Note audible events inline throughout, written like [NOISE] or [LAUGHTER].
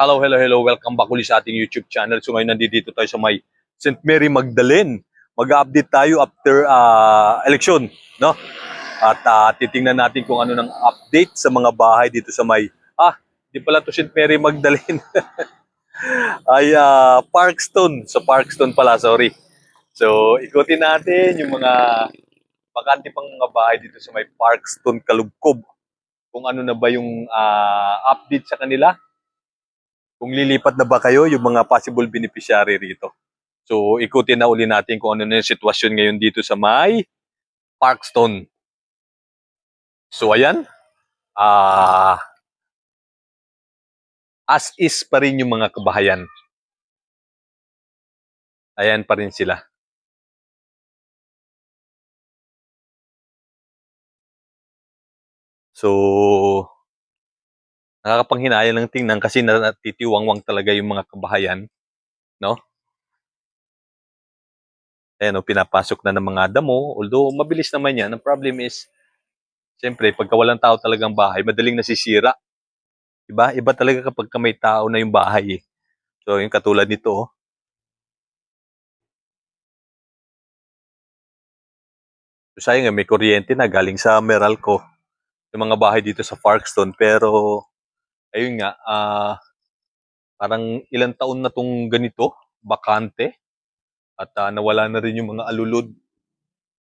Hello, hello, hello. Welcome back ulit sa ating YouTube channel. So ngayon nandito tayo sa may St. Mary Magdalene. Mag-update tayo after ah, election, no? At ah, titingnan natin kung ano ng update sa mga bahay dito sa may ah, di pala to St. Mary Magdalene. [LAUGHS] Ay ah, Parkstone, sa Parkstone pala, sorry. So, ikutin natin yung mga bakante pang mga bahay dito sa may Parkstone Kalugkob. Kung ano na ba yung ah, update sa kanila kung lilipat na ba kayo yung mga possible beneficiary rito. So, ikutin na uli natin kung ano na yung sitwasyon ngayon dito sa may Parkstone. So, ayan. Ah, as is pa rin yung mga kabahayan. Ayan pa rin sila. So, nakakapanghinayang ng tingnan kasi natitiwangwang talaga yung mga kabahayan, no? Ayan, oh, pinapasok na ng mga damo. Although, mabilis naman yan. Ang problem is, siyempre, pagka walang tao talagang bahay, madaling nasisira. Iba? Iba talaga kapag ka may tao na yung bahay. eh. So, yung katulad nito, oh. So, sayang may kuryente na galing sa Meralco. Yung mga bahay dito sa Parkstone. Pero, ayun nga, ah, parang ilang taon na tong ganito, bakante. At ah, nawala na rin yung mga alulod.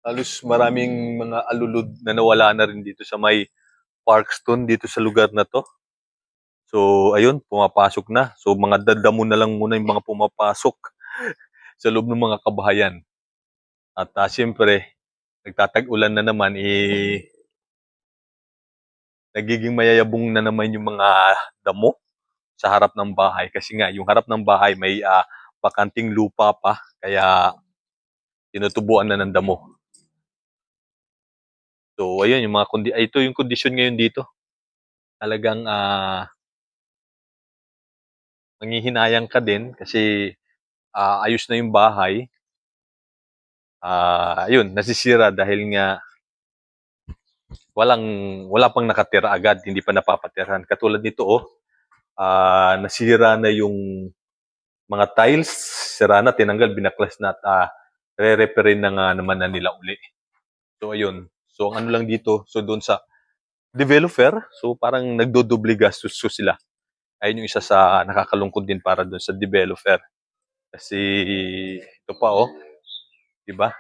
Halos maraming mga alulod na nawala na rin dito sa may Parkstone, dito sa lugar na to. So, ayun, pumapasok na. So, mga dadamo na lang muna yung mga pumapasok [LAUGHS] sa loob ng mga kabahayan. At ah, siyempre, nagtatag-ulan na naman, eh, nagiging mayayabong na naman yung mga damo sa harap ng bahay. Kasi nga, yung harap ng bahay may ah, bakanting lupa pa, kaya tinutubuan na ng damo. So, ayun, yung mga kundi ay, ito yung kondisyon ngayon dito. Talagang ah manghihinayang ka din kasi ah, ayos na yung bahay. Ah, ayun, nasisira dahil nga walang wala pang nakatira agad, hindi pa napapatirahan. Katulad nito oh, ah, nasira na yung mga tiles, sira na, tinanggal, binaklas na at ah, re-repair na nga naman na nila uli. So ayun. So ang ano lang dito, so doon sa developer, so parang nagdodoble gastos so sila. Ayun yung isa sa nakakalungkot din para doon sa developer. Kasi ito pa oh, 'di ba?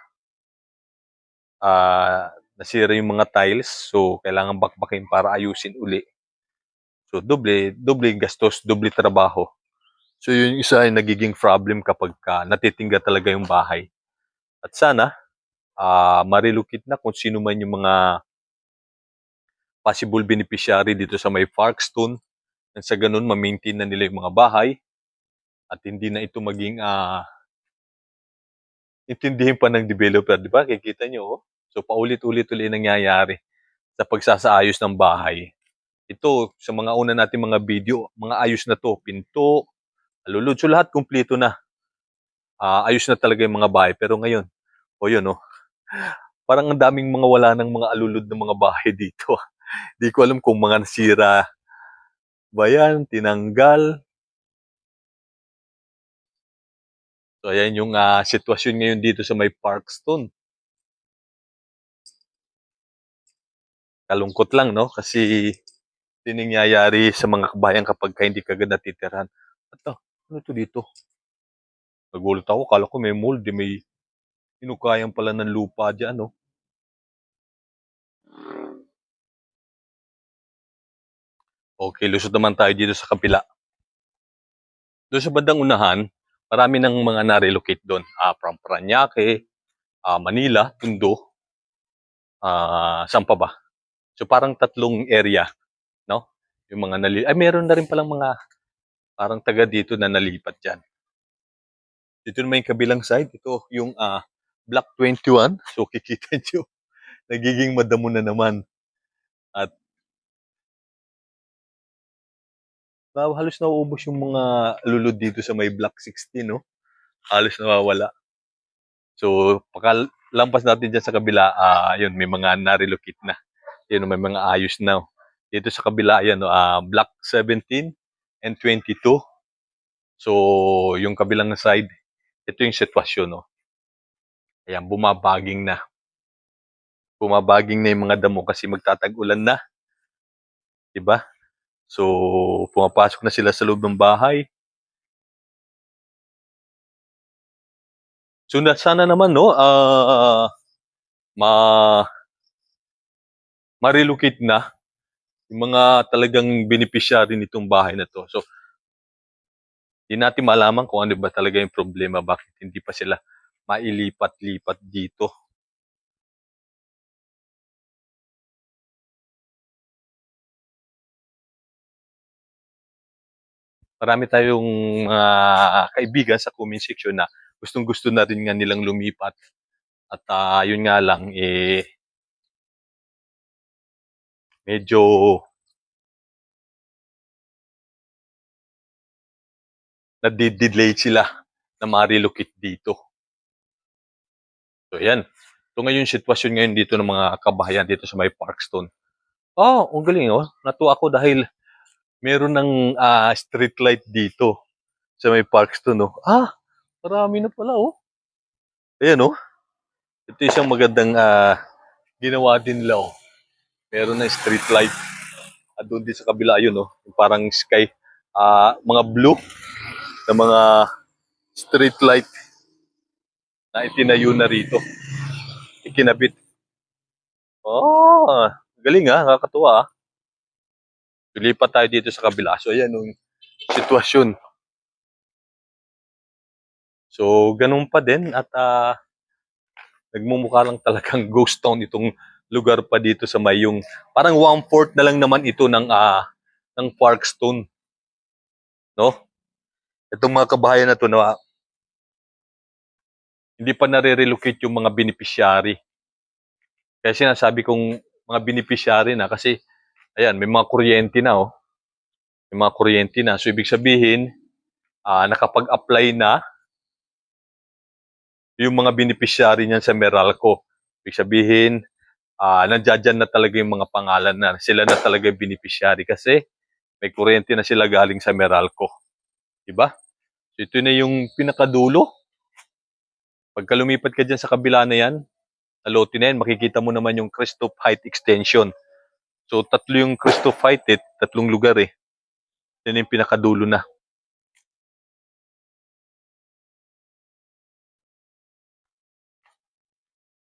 Ah, nasira yung mga tiles, so kailangan bakbakin para ayusin uli. So doble, doble gastos, doble trabaho. So yun isa ay nagiging problem kapag ka natitingga talaga yung bahay. At sana ah marilocate na kung sino man yung mga possible beneficiary dito sa may Parkstone. Nang sa ganun, ma-maintain na nila yung mga bahay at hindi na ito maging ah intindihin pa ng developer, di ba? Kikita nyo, oh. So, paulit-ulit ulit nangyayari sa pagsasaayos ng bahay. Ito, sa mga una natin mga video, mga ayos na to, pinto, alulod, so lahat kumpleto na. Ah, ayos na talaga yung mga bahay. Pero ngayon, o yun, oh, [LAUGHS] parang ang daming mga wala ng mga alulod ng mga bahay [LAUGHS] dito. Di ko alam kung mga nasira ba yan, tinanggal. So, ayan yung ah, sitwasyon ngayon dito sa may Parkstone. Kalungkot lang, no? Kasi nangyayari sa mga kabayan kapag ka hindi kagad natitirahan. Ito, ano to dito? Nagulat ako, kala ko may mold, may inukayan pala ng lupa dyan, no? Okay, lusot naman tayo dito sa kapila. Doon sa bandang unahan, marami ng mga na-relocate doon. Ah, from Paranaque, ah, Manila, Tondo, ah, saan pa ba? So parang tatlong area, no? Yung mga nali ay meron na rin palang mga parang taga dito na nalipat diyan. Dito naman yung kabilang side, ito yung ah, Block 21. [LAUGHS] So kikita niyo, [LAUGHS] nagiging madamo na naman. At wow, halos nauubos yung mga lulod dito sa may Block 16, no? Halos nawawala. So, pagkalampas natin dyan sa kabila, ah, yun, may mga na-relocate na. Yun, may mga ayos na. Dito sa kabila, yan, no, ah, Block 17 and 22. So, yung kabilang side, ito yung sitwasyon, no? Ayan, bumabaging na. Bumabaging na yung mga damo kasi magtatag-ulan na. Diba? So, pumapasok na sila sa loob ng bahay. So, na, sana naman, no, ah, ma, ma-relocate na yung mga talagang beneficiary nitong bahay na to. So, hindi natin malaman kung ano ba talaga yung problema, bakit hindi pa sila mailipat-lipat dito. Marami tayong mga kaibigan sa comment section na gustong gusto na rin nga nilang lumipat. At ah, yun nga lang, eh, medyo nadidelay sila na ma-relocate dito. So, yan. So, ngayon, sitwasyon ngayon dito ng mga kabahayan dito sa may Parkstone. Oh, ang galing, oh. Natuwa ako dahil meron ng ah, street light dito sa may Parkstone, oh. Ah, marami na pala, oh. Ayan, oh. Ito isang magandang ah, ginawa din nila, oh. Meron na street light. At doon din sa kabila, yun, oh. Yung Parang sky, ah, mga blue na mga street light na itinayo na rito. Ikinabit. Oh, galing ah, nakakatuwa ah. Lulipat tayo dito sa kabila. So, ayan yung sitwasyon. So, ganun pa din at ah, nagmumukha lang talagang [LAUGHS] ghost town itong lugar pa dito sa may yung parang one-fourth na lang naman ito ng ah, ng Parkstone. No? Itong mga kabahayan na to na hindi pa nare-relocate yung mga beneficiary. Kaya sinasabi kong mga beneficiary na kasi ayan, may mga kuryente na oh. May mga kuryente na. So ibig sabihin, ah nakapag-apply na yung mga beneficiary niyan sa Meralco. Ibig sabihin, ah nandiyan na talaga yung mga pangalan na sila na talaga yung beneficiary kasi may kuryente na sila galing sa Meralco. Diba? So ito na yung pinakadulo. Pagka lumipat ka dyan sa kabila na yan, sa lote na yan, makikita mo naman yung Christoph Height Extension. So, tatlo yung Christoph Height eh, tatlong lugar eh. Yan yung pinakadulo na.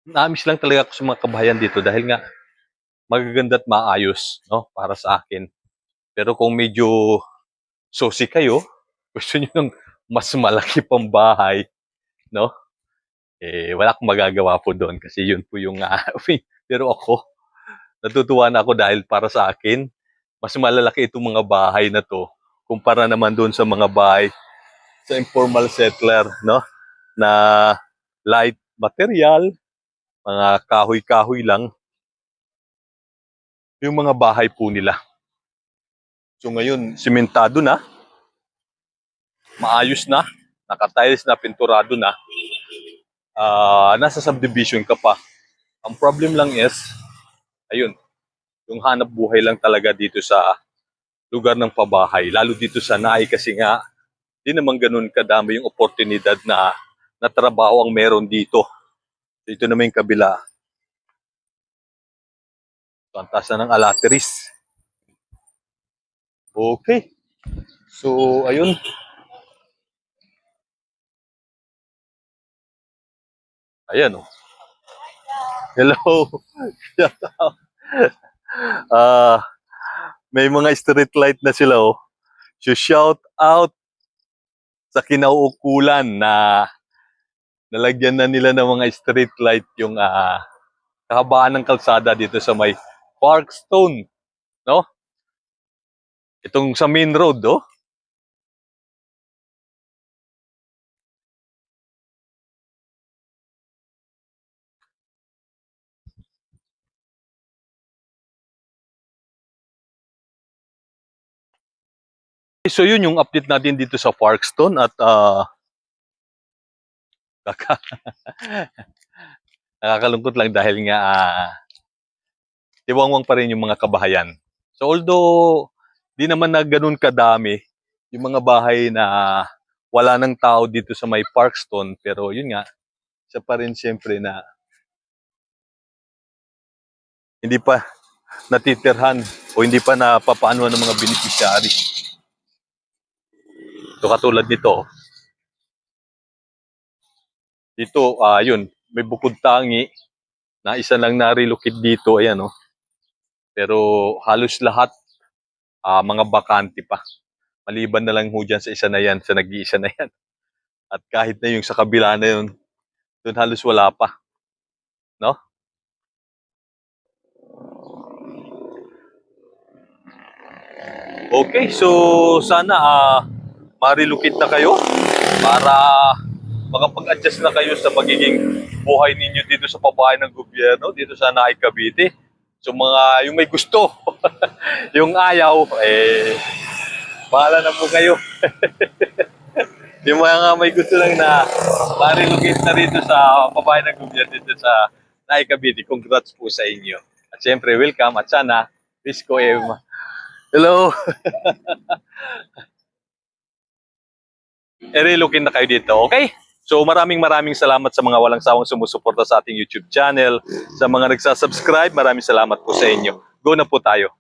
Naamis lang talaga ako sa mga kabahayan dito dahil nga magaganda at maayos no, para sa akin. Pero kung medyo sosi kayo, [LAUGHS] gusto niyo ng mas malaki pang bahay, no? Eh, wala akong magagawa po doon kasi yun po yung ah, [LAUGHS] pero ako, natutuwa na ako dahil para sa akin, mas malalaki itong mga bahay na to kumpara naman doon sa mga bahay sa informal settler, no? Na light material, mga kahoy-kahoy lang, yung mga bahay po nila. So ngayon, simentado na, maayos na, nakatiles na, pinturado na, ah nasa subdivision ka pa. Ang problem lang is, ayun, yung hanap buhay lang talaga dito sa lugar ng pabahay. Lalo dito sa Naay kasi nga, di naman ganun kadami yung oportunidad na, na trabaho ang meron dito. Dito naman yung kabila. Na ng alateris. Okay. So, ayun. Ayan, oh. Hello. [LAUGHS] Ah, may mga street light na sila, oh. So, shout out sa kinauukulan na nalagyan na nila ng mga street light yung ah, kahabaan ng kalsada dito sa may Parkstone, no? Itong sa main road, oh. So yun yung update natin dito sa Parkstone at ah kaka [LAUGHS] nakakalungkot lang dahil nga ah tiwangwang pa rin yung mga kabahayan. So although di naman na ganun kadami yung mga bahay na wala nang tao dito sa may Parkstone pero yun nga isa pa rin siyempre na hindi pa natitirhan o hindi pa napapaanuhan ng mga beneficiary. So katulad nito, dito, ah yun, may bukod tangi na isa lang na-relocate dito, ayan oh. Pero halos lahat ah, mga bakante pa. Maliban na lang ho dyan sa isa na yan, sa nag-iisa na yan. At kahit na yung sa kabila na yun, doon halos wala pa. No? Okay, so sana ah ma-relocate na kayo para makapag-adjust na kayo sa magiging buhay ninyo dito sa pabahay ng gobyerno, dito sa Naay Cavite. So mga yung may gusto, [LAUGHS] yung ayaw, eh bahala na po kayo. [LAUGHS] yung mga may gusto lang na ma-relocate na rito sa pabahay ng gobyerno dito sa Naay Cavite, congrats po sa inyo. At syempre, welcome at sana, Risco M. Hello! [LAUGHS] i-relocate na kayo dito, okay? So maraming maraming salamat sa mga walang sawang sumusuporta sa ating YouTube channel. Sa mga nagsasubscribe, maraming salamat po sa inyo. Go na po tayo.